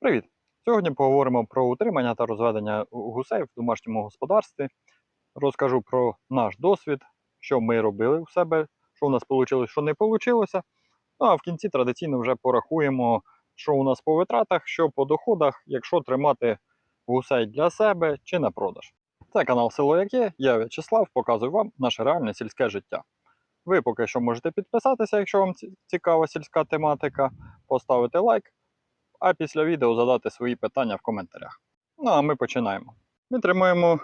Привіт! Сьогодні поговоримо про утримання та розведення гусей в домашньому господарстві. Розкажу про наш досвід, що ми робили у себе, що у нас вийшло, що не вийшло. Ну а в кінці традиційно вже порахуємо, що у нас по витратах, що по доходах, якщо тримати гусей для себе чи на продаж. Це канал Село Яке, я В'ячеслав, показую вам наше реальне сільське життя. Ви поки що можете підписатися, якщо вам цікава сільська тематика, поставити лайк а після відео задати свої питання в коментарях. Ну а ми починаємо. Ми тримаємо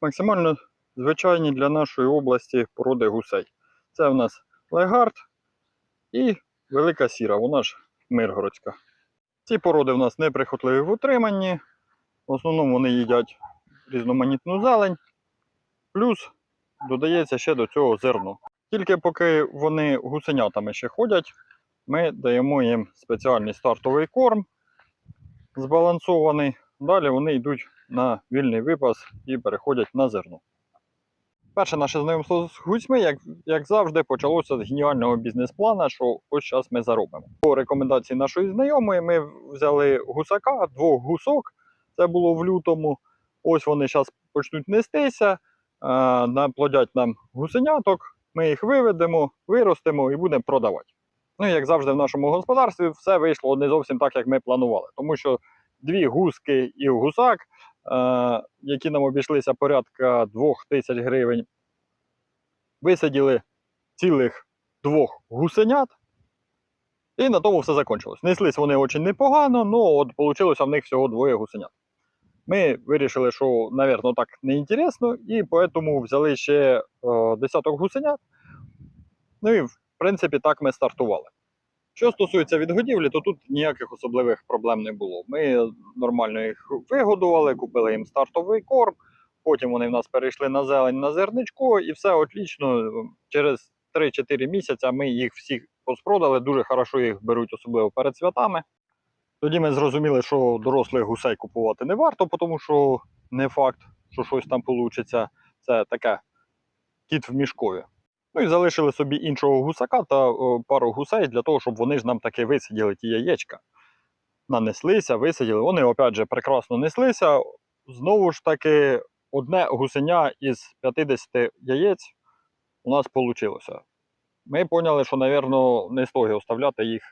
максимально звичайні для нашої області породи гусей. Це в нас легард і велика сіра, вона ж миргородська. Ці породи в нас неприхотливі в утриманні. В основному вони їдять різноманітну зелень, плюс додається ще до цього зерно. Тільки поки вони гусенятами ще ходять, ми даємо їм спеціальний стартовий корм, збалансований. Далі вони йдуть на вільний випас і переходять на зерно. Перше наше знайомство з гусьми, як, як завжди, почалося з геніального бізнес-плана, що ось зараз ми заробимо. По рекомендації нашої знайомої ми взяли гусака, двох гусок. Це було в лютому. Ось вони зараз почнуть нестися, наплодять нам гусеняток. Ми їх виведемо, виростимо і будемо продавати. Ну, і як завжди, в нашому господарстві все вийшло не зовсім так, як ми планували. Тому що дві гуски і гусак, е, які нам обійшлися порядка 2 тисяч гривень, висаділи цілих двох гусенят. І на тому все закінчилось. Неслись вони дуже непогано, але от вийшло в них всього двоє гусенят. Ми вирішили, що, мабуть, так не інтересно, і тому взяли ще е, десяток гусенят. Ну і принципі, так ми стартували. Що стосується відгодівлі, то тут ніяких особливих проблем не було. Ми нормально їх вигодували, купили їм стартовий корм, потім вони в нас перейшли на зелень на зерничко, і все отлічно. Через 3-4 місяці ми їх всіх розпродали, дуже хорошо їх беруть, особливо перед святами. Тоді ми зрозуміли, що дорослих гусей купувати не варто, тому що не факт, що щось там вийде. Це таке кіт в мішкові. Ну і залишили собі іншого гусака та пару гусей для того, щоб вони ж нам таки висиділи ті яєчка. Нанеслися, висиділи. Вони, опять же, прекрасно неслися. Знову ж таки, одне гусеня із 50 яєць у нас вийшло. Ми поняли, що, мабуть, не стоїть оставляти їх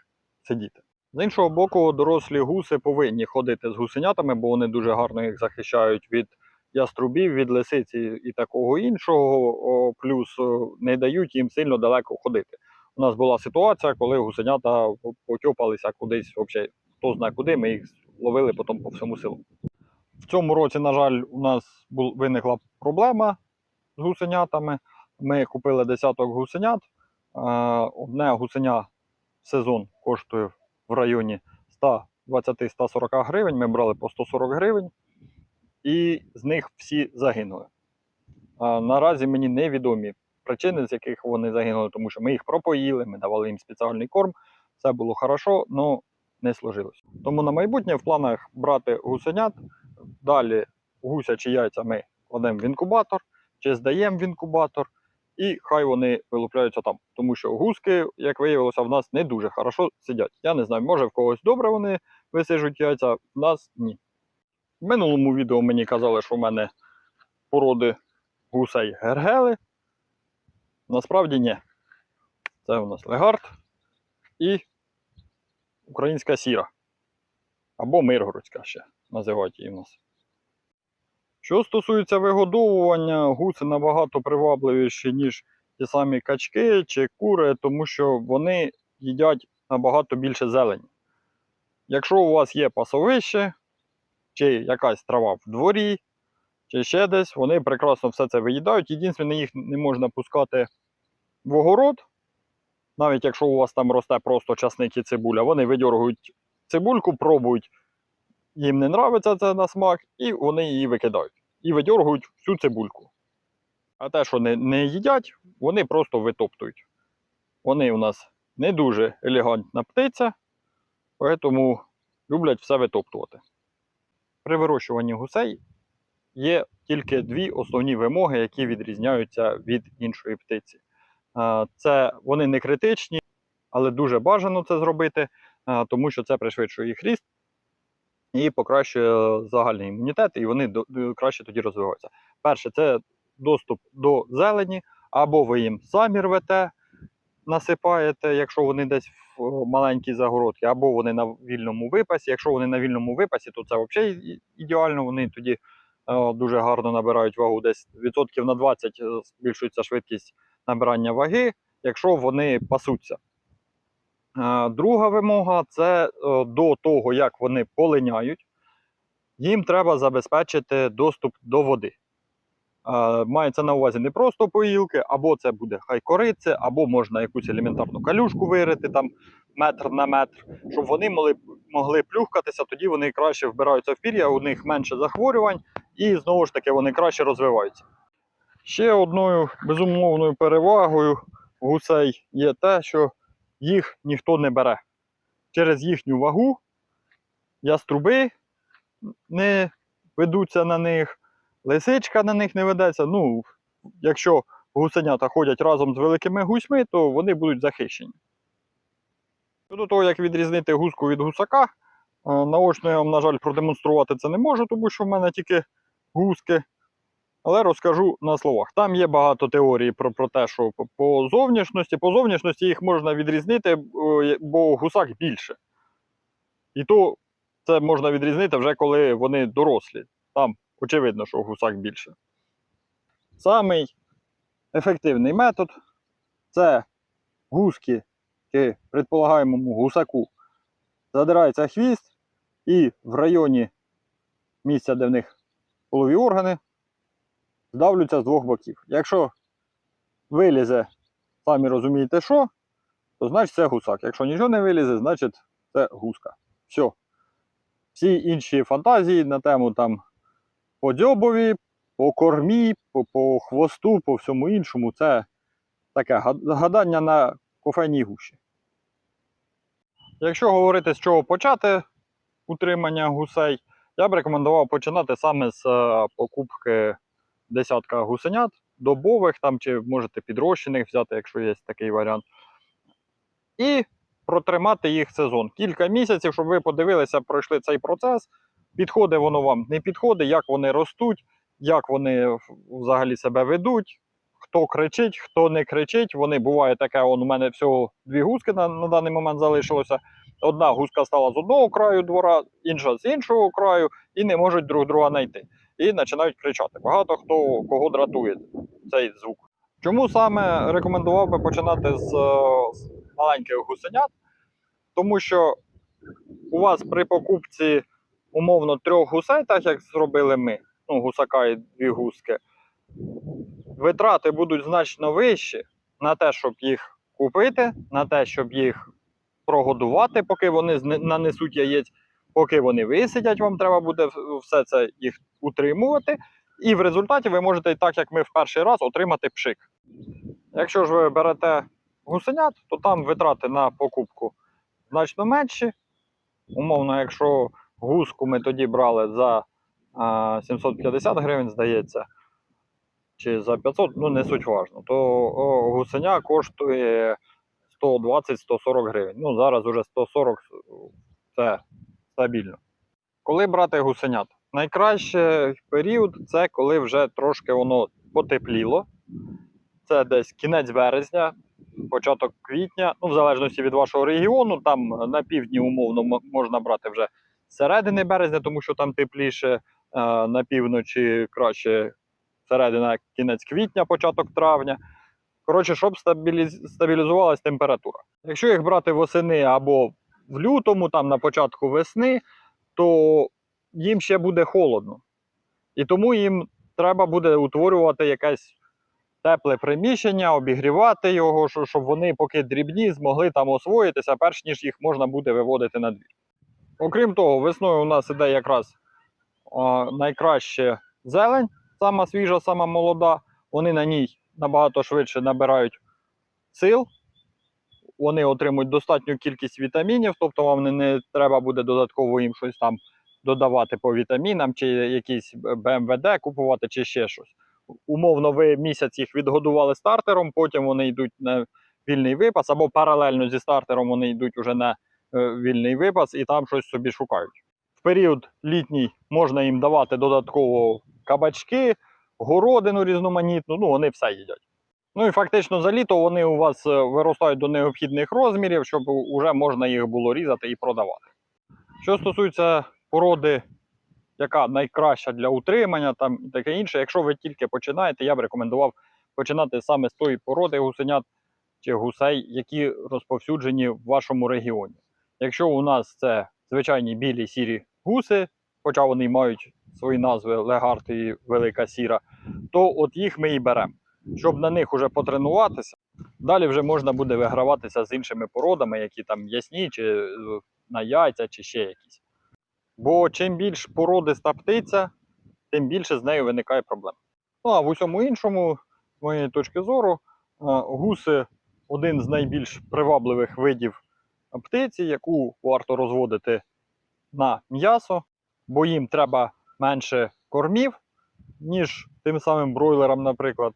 сидіти. З іншого боку, дорослі гуси повинні ходити з гусенятами, бо вони дуже гарно їх захищають від яструбів, від лисиці і такого іншого, плюс не дають їм сильно далеко ходити. У нас була ситуація, коли гусенята потьопалися кудись, взагалі, хто знає куди, ми їх ловили потім по всьому селу. В цьому році, на жаль, у нас виникла проблема з гусенятами. Ми купили десяток гусенят. Одне гусеня в сезон коштує в районі 120-140 гривень. Ми брали по 140 гривень і з них всі загинули. А, наразі мені невідомі причини, з яких вони загинули, тому що ми їх пропоїли, ми давали їм спеціальний корм, все було хорошо, але не сложилось. Тому на майбутнє в планах брати гусенят, далі гусячі яйця ми кладемо в інкубатор, чи здаємо в інкубатор, і хай вони вилупляються там. Тому що гуски, як виявилося, в нас не дуже хорошо сидять. Я не знаю, може в когось добре вони висижуть яйця, в нас ні. В минулому відео мені казали, що в мене породи гусей гергели. Насправді ні. Це у нас легард і українська сіра. Або миргородська ще називають її в нас. Що стосується вигодовування, гуси набагато привабливіші, ніж ті самі качки чи кури, тому що вони їдять набагато більше зелені. Якщо у вас є пасовище, чи якась трава в дворі, чи ще десь, вони прекрасно все це виїдають. Єдине, їх не можна пускати в огород. Навіть якщо у вас там росте просто часник і цибуля, вони видьоргують цибульку, пробують, їм не нравиться це на смак, і вони її викидають. І видьоргують всю цибульку. А те, що не, не їдять, вони просто витоптують. Вони у нас не дуже елегантна птиця, тому люблять все витоптувати. При вирощуванні гусей є тільки дві основні вимоги, які відрізняються від іншої птиці. Це вони не критичні, але дуже бажано це зробити, тому що це пришвидшує їх ріст. і покращує загальний імунітет, і вони краще тоді розвиваються. Перше, це доступ до зелені, або ви їм самі рвете, насипаєте, якщо вони десь в о, маленькій загородці, або вони на вільному випасі. Якщо вони на вільному випасі, то це взагалі ідеально. Вони тоді е, дуже гарно набирають вагу. Десь відсотків на 20 е, збільшується швидкість набирання ваги, якщо вони пасуться. Е, Друга вимога це е, до того, як вони полиняють, їм треба забезпечити доступ до води. Мається на увазі не просто поїлки, або це буде хай корице, або можна якусь елементарну калюшку вирити там метр на метр, щоб вони могли, могли плюхкатися, тоді вони краще вбираються в пір'я, у них менше захворювань, і знову ж таки вони краще розвиваються. Ще одною безумовною перевагою гусей є те, що їх ніхто не бере. Через їхню вагу яструби не ведуться на них, лисичка на них не ведеться. Ну, якщо гусенята ходять разом з великими гусьми, то вони будуть захищені. Щодо того, як відрізнити гуску від гусака, е, наочно я вам, на жаль, продемонструвати це не можу, тому що в мене тільки гуски. Але розкажу на словах. Там є багато теорій про, про те, що по, зовнішності, по зовнішності їх можна відрізнити, бо гусак більше. І то це можна відрізнити вже коли вони дорослі. Там очевидно, що гусак більше. Самий ефективний метод це гуски чи предполагаємому гусаку задирається хвіст і в районі місця, де в них полові органи, здавлються з двох боків. Якщо вилізе, самі розумієте що, то значить це гусак. Якщо нічого не вилізе, значить це гуска. Все. Всі інші фантазії на тему там по дзьобові, по кормі, по, по хвосту, по всьому іншому, це таке гадання на кофейній гущі. Якщо говорити, з чого почати утримання гусей, я б рекомендував починати саме з е, покупки десятка гусенят, добових там, чи можете підрощених взяти, якщо є такий варіант. І протримати їх сезон. Кілька місяців, щоб ви подивилися, пройшли цей процес. Підходить воно вам, не підходить, як вони ростуть, як вони взагалі себе ведуть, хто кричить, хто не кричить. Вони буває таке, он, у мене всього дві гуски на, на даний момент залишилося. Одна гуска стала з одного краю двора, інша з іншого краю, і не можуть друг друга знайти. І починають кричати. Багато хто кого дратує цей звук. Чому саме рекомендував би починати з, е, з маленьких гусенят? Тому що у вас при покупці умовно трьох гусей, так як зробили ми, ну, гусака і дві гуски, витрати будуть значно вищі на те, щоб їх купити, на те, щоб їх прогодувати, поки вони нанесуть яєць, поки вони висидять, вам треба буде все це їх утримувати. І в результаті ви можете, так як ми в перший раз, отримати пшик. Якщо ж ви берете гусенят, то там витрати на покупку значно менші. Умовно, якщо гуску ми тоді брали за 750 гривень, здається, чи за 500, ну не суть важно, то гусеня коштує 120-140 гривень. Ну, зараз уже 140 це стабільно. Коли брати гусенят? Найкращий період це коли вже трошки воно потепліло. Це десь кінець березня, початок квітня, ну, в залежності від вашого регіону, там на півдні умовно можна брати вже середини березня, тому що там тепліше, е, на півночі краще середина, кінець квітня, початок травня. Коротше, щоб стабіліз... стабілізувалась температура. Якщо їх брати восени або в лютому, там на початку весни, то їм ще буде холодно. І тому їм треба буде утворювати якесь тепле приміщення, обігрівати його, щоб вони, поки дрібні, змогли там освоїтися, перш ніж їх можна буде виводити на двір. Окрім того, весною у нас іде якраз а, найкраще зелень, сама свіжа, сама молода. Вони на ній набагато швидше набирають сил. Вони отримують достатню кількість вітамінів, тобто вам не, не треба буде додатково їм щось там додавати по вітамінам, чи якісь БМВД купувати, чи ще щось. Умовно, ви місяць їх відгодували стартером, потім вони йдуть на вільний випас, або паралельно зі стартером вони йдуть уже на вільний випас і там щось собі шукають. В період літній можна їм давати додатково кабачки, городину різноманітну, ну вони все їдять. Ну і фактично за літо вони у вас е, виростають до необхідних розмірів, щоб вже можна їх було різати і продавати. Що стосується породи, яка найкраща для утримання там і таке інше, якщо ви тільки починаєте, я б рекомендував починати саме з тої породи гусенят чи гусей, які розповсюджені в вашому регіоні. Якщо у нас це звичайні білі сірі гуси, хоча вони мають свої назви легард і велика сіра, то от їх ми і беремо, щоб на них уже потренуватися. Далі вже можна буде виграватися з іншими породами, які там ясні, чи е, на яйця, чи ще якісь. Бо чим більш породиста птиця, тим більше з нею виникає проблем. Ну а в усьому іншому, з моєї точки зору, е, гуси один з найбільш привабливих видів птиці, яку варто розводити на м'ясо, бо їм треба менше кормів, ніж тим самим бройлерам, наприклад.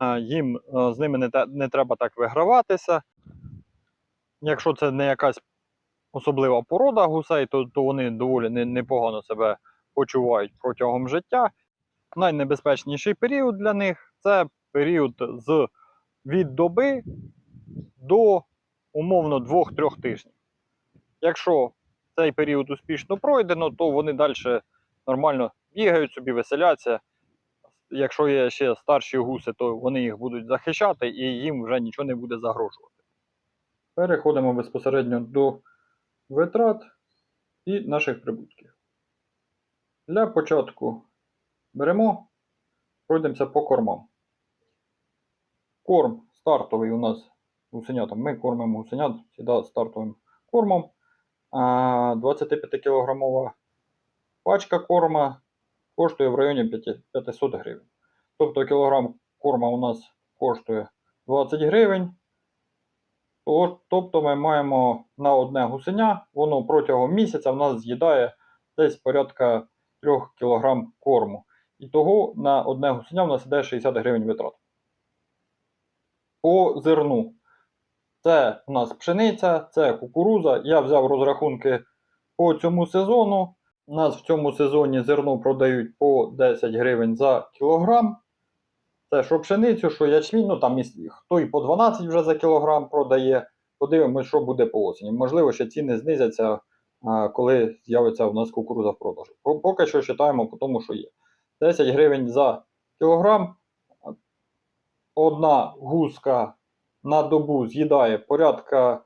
Е, Їм е, з ними не, не треба так виграватися. Якщо це не якась особлива порода гусей, то, то вони доволі непогано себе почувають протягом життя. Найнебезпечніший період для них це період з від доби до умовно 2-3 тижнів. Якщо цей період успішно пройдено, то вони далі нормально бігають собі, веселяться. Якщо є ще старші гуси, то вони їх будуть захищати і їм вже нічого не буде загрожувати. Переходимо безпосередньо до витрат і наших прибутків. Для початку беремо, пройдемося по кормам. Корм стартовий у нас гусенятам. Ми кормимо гусенят завжди стартовим кормом. 25 кілограмова пачка корма коштує в районі 500 гривень. Тобто кілограм корма у нас коштує 20 гривень. Тобто ми маємо на одне гусеня, воно протягом місяця в нас з'їдає десь порядка 3 кг корму. І того на одне гусеня в нас іде 60 гривень витрат. По зерну. Це у нас пшениця, це кукуруза. Я взяв розрахунки по цьому сезону. У нас в цьому сезоні зерно продають по 10 гривень за кілограм. Це що пшеницю, що ячмінь, ну там і хто і по 12 вже за кілограм продає. Подивимось, що буде по осені. Можливо, ще ціни знизяться, коли з'явиться у нас кукуруза в продажу. Поки що вважаємо по тому, що є. 10 гривень за кілограм. Одна гуска на добу з'їдає порядка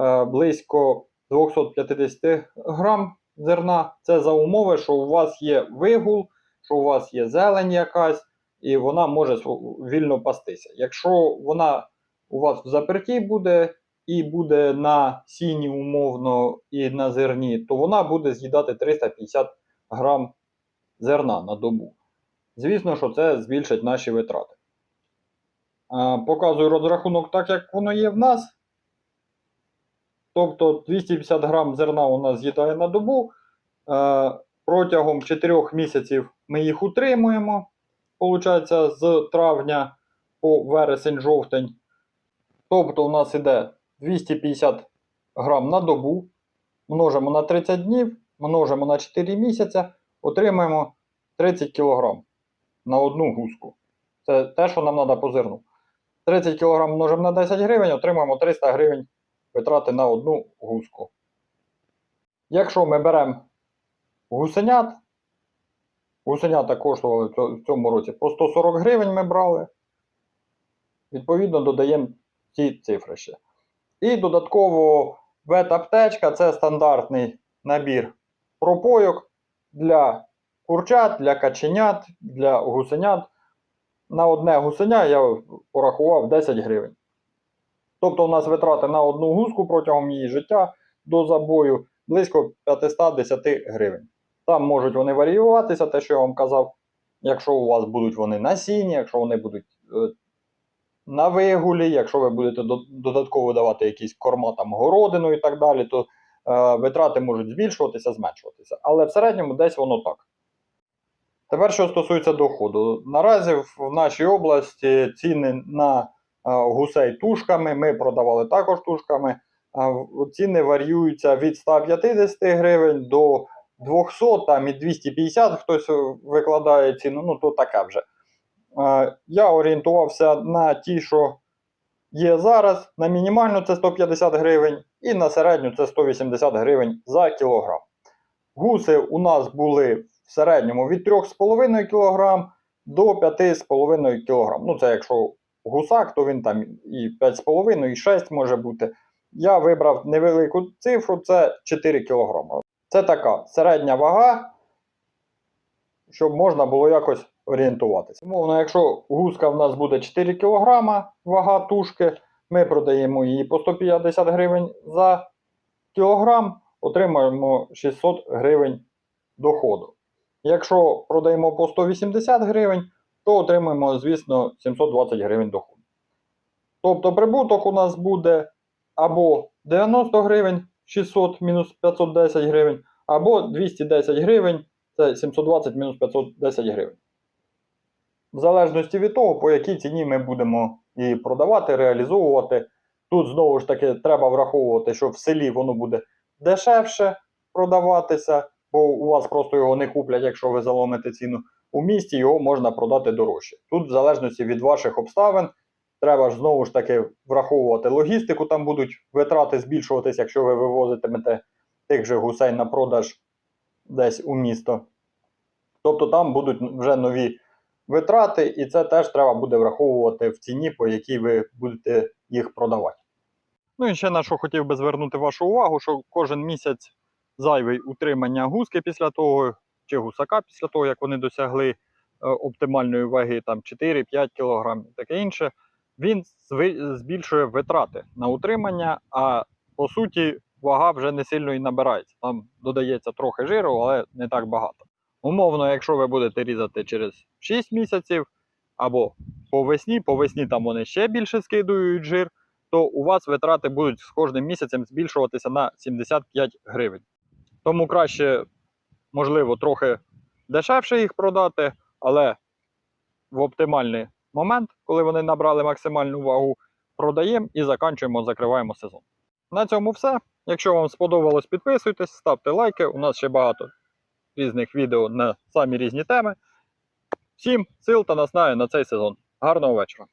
е, близько 250 грам зерна. Це за умови, що у вас є вигул, що у вас є зелень якась, і вона може вільно пастися. Якщо вона у вас в заперті буде і буде на сіні умовно і на зерні, то вона буде з'їдати 350 грам зерна на добу. Звісно, що це збільшить наші витрати. Показую розрахунок так, як воно є в нас. Тобто 250 грам зерна у нас з'їдає на добу. Е, Протягом 4 місяців ми їх утримуємо. Получається, з травня по вересень-жовтень. Тобто у нас іде 250 грам на добу. Множимо на 30 днів, множимо на 4 місяця, отримаємо 30 кг на одну гуску. Це те, що нам треба по зерну. 30 кг множимо на 10 гривень, отримаємо 300 гривень витрати на одну гуску. Якщо ми беремо гусенят, гусенята коштували в цьому році по 140 гривень ми брали. Відповідно, додаємо ці цифри ще. І додатково ветаптечка це стандартний набір пропойок для курчат, для каченят, для гусенят. На одне гусеня я порахував 10 гривень. Тобто у нас витрати на одну гуску протягом її життя до забою близько 510 гривень. Там можуть вони варіюватися, те, що я вам казав. Якщо у вас будуть вони на сіні, якщо вони будуть е, на вигулі, якщо ви будете додатково давати якісь корма, там, городину і так далі, то е, витрати можуть збільшуватися, зменшуватися. Але в середньому десь воно так. Тепер, що стосується доходу. Наразі в нашій області ціни на е, гусей тушками, ми продавали також тушками. Ціни варіюються від 150 гривень до 200 там і 250 хтось викладає ціну, ну то таке вже. Е, Я орієнтувався на ті, що є зараз. На мінімальну це 150 гривень, і на середню це 180 гривень за кілограм. Гуси у нас були в середньому від 3,5 кг до 5,5 кг. Ну, це якщо гусак, то він там і 5,5, і 6 може бути. Я вибрав невелику цифру, це 4 кг. Це така середня вага, щоб можна було якось орієнтуватися. Умовно, якщо гуска в нас буде 4 кг вага тушки, ми продаємо її по 150 гривень за кілограм, отримаємо 600 гривень доходу. Якщо продаємо по 180 гривень, то отримаємо, звісно, 720 гривень доходу. Тобто прибуток у нас буде або 90 гривень 600 мінус 510 гривень, або 210 гривень це 720 мінус 510 гривень. В залежності від того, по якій ціні ми будемо її продавати, реалізовувати. Тут знову ж таки треба враховувати, що в селі воно буде дешевше продаватися, бо у вас просто його не куплять, якщо ви заломите ціну. У місті його можна продати дорожче. Тут, в залежності від ваших обставин, треба ж знову ж таки враховувати логістику, там будуть витрати збільшуватись, якщо ви вивозитимете тих же гусей на продаж десь у місто. Тобто там будуть вже нові витрати, і це теж треба буде враховувати в ціні, по якій ви будете їх продавати. Ну і ще на що хотів би звернути вашу увагу, що кожен місяць зайвий утримання гуски після того, чи гусака після того, як вони досягли е, оптимальної ваги там 4-5 кг і таке інше, він збільшує витрати на утримання, а по суті вага вже не сильно і набирається. Там додається трохи жиру, але не так багато. Умовно, якщо ви будете різати через 6 місяців або по весні, по весні там вони ще більше скидують жир, то у вас витрати будуть з кожним місяцем збільшуватися на 75 гривень. Тому краще, можливо, трохи дешевше їх продати, але в оптимальний момент, коли вони набрали максимальну вагу, продаємо і заканчуємо, закриваємо сезон. На цьому все. Якщо вам сподобалось, підписуйтесь, ставте лайки. У нас ще багато різних відео на самі різні теми. Всім сил та наснаги на цей сезон. Гарного вечора!